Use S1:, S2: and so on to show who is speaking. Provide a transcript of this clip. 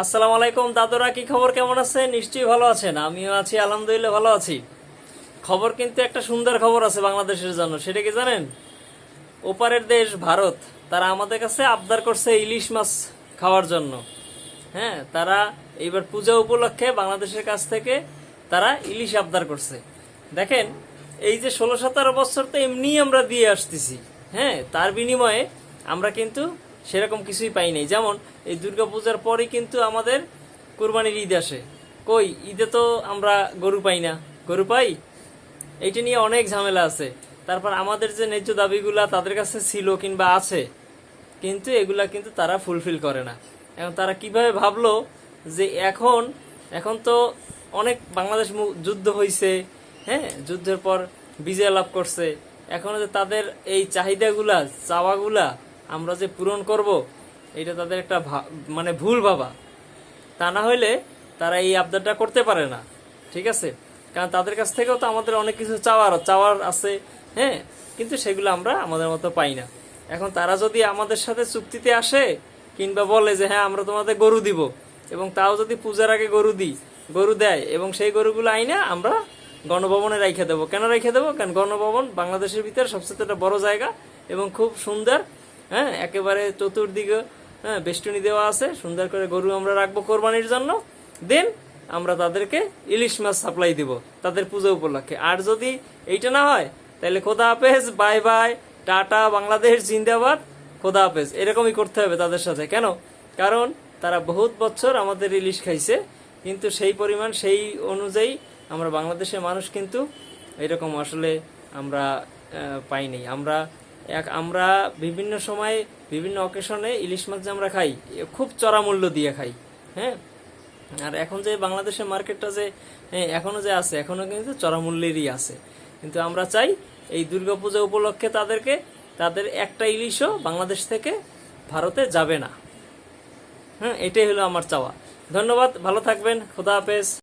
S1: আসসালামু আলাইকুম, দাদুরা, কি খবর? কেমন আছে নিশ্চয়ই ভালো আছেন। আমিও আছি, আলহামদুলিল্লাহ, ভালো আছি। খবর কিন্তু একটা সুন্দর খবর আছে বাংলাদেশের জন্য। সেটা কি জানেন? ওপারের দেশ ভারত, তারা আমাদের কাছে আবদার করছে ইলিশ মাছ খাওয়ার জন্য। হ্যাঁ তারা এইবার পূজা উপলক্ষে বাংলাদেশের কাছ থেকে তারা ইলিশ আবদার করছে। দেখেন, এই যে ষোলো সতেরো বছর তো এমনি আমরা দিয়ে আসতেছি। হ্যাঁ তার বিনিময়ে আমরা কিন্তু সেরকম কিছুই পাই নাই। যেমন, এই দুর্গাপূজার পরই কিন্তু আমাদের কুরবানির ঈদ আসে। কই, ঈদে তো আমরা গরু পাই না। গরু পাই? এইটা নিয়ে অনেক ঝামেলা আছে। তারপর আমাদের যে ন্যায্য দাবিগুলা তাদের কাছে ছিল কিংবা আছে, কিন্তু এগুলা কিন্তু তারা ফুলফিল করে না। এখন তারা কীভাবে ভাবলো যে এখন এখন তো অনেক বাংলাদেশ যুদ্ধ হয়েছে হ্যাঁ? যুদ্ধের পর বিজয় লাভ করছে। এখন যে তাদের এই চাহিদাগুলা, চাওয়াগুলা আমরা যে পূরণ করব, এটা তাদের একটা মানে ভুল ভাবা। তা না হইলে তারা এই আবদারটা করতে পারে না, ঠিক আছে? কারণ তাদের কাছ থেকেও তো আমাদের অনেক কিছু চাওয়ার চাওয়ার আছে হ্যাঁ? কিন্তু সেগুলো আমরা আমাদের মতো পাই না। এখন তারা যদি আমাদের সাথে চুক্তিতে আসে, কিংবা বলে যে হ্যাঁ আমরা তোমাদের গরু দিব। এবং তাও যদি পূজার আগে গরু দিই, গরু দেয়, এবং সেই গরুগুলো আইনা আমরা গণভবনে রেখে দেবো। কেন রেখে দেবো? কারণ গণভবন বাংলাদেশের ভিতরে সবচেয়ে একটা বড় জায়গা এবং খুব সুন্দর হ্যাঁ একেবারে চতুর্দিকে হ্যাঁ বেষ্টনী দেওয়া আছে, সুন্দর করে গরু আমরা রাখব কোরবানির জন্য। দেন আমরা তাদেরকে ইলিশ মাছ সাপ্লাই দিব, তাদের পুজো উপলক্ষে। আর যদি এইটা না হয়, তাহলে খোদা হাফেজ, বাই বাই, টাটা, বাংলাদেশ, জিন্দাবাদ, খোদা হাফেজ। এরকমই করতে হবে তাদের সাথে, কেন? কারণ তারা বহুত বছর আমাদের ইলিশ খাইছে, কিন্তু সেই পরিমাণ, সেই অনুযায়ী আমরা বাংলাদেশের মানুষ কিন্তু এরকম আসলে আমরা পাইনি আমরা এক আমরা বিভিন্ন সময় বিভিন্ন অকেশনে ইলিশ মাছ যে আমরা খাই খুব চড়া মূল্য দিয়ে খাই হ্যাঁ? আর এখন যে বাংলাদেশের মার্কেটটা যে হ্যাঁ, এখনও যে আছে এখনও কিন্তু চড়া মূল্যেরই আছে। কিন্তু আমরা চাই এই দুর্গাপূজা উপলক্ষে তাদেরকে তাদের একটা ইলিশও বাংলাদেশ থেকে ভারতে যাবে না। হ্যাঁ এটাই হলো আমার চাওয়া। ধন্যবাদ ভালো থাকবেন খোদা হাফেজ।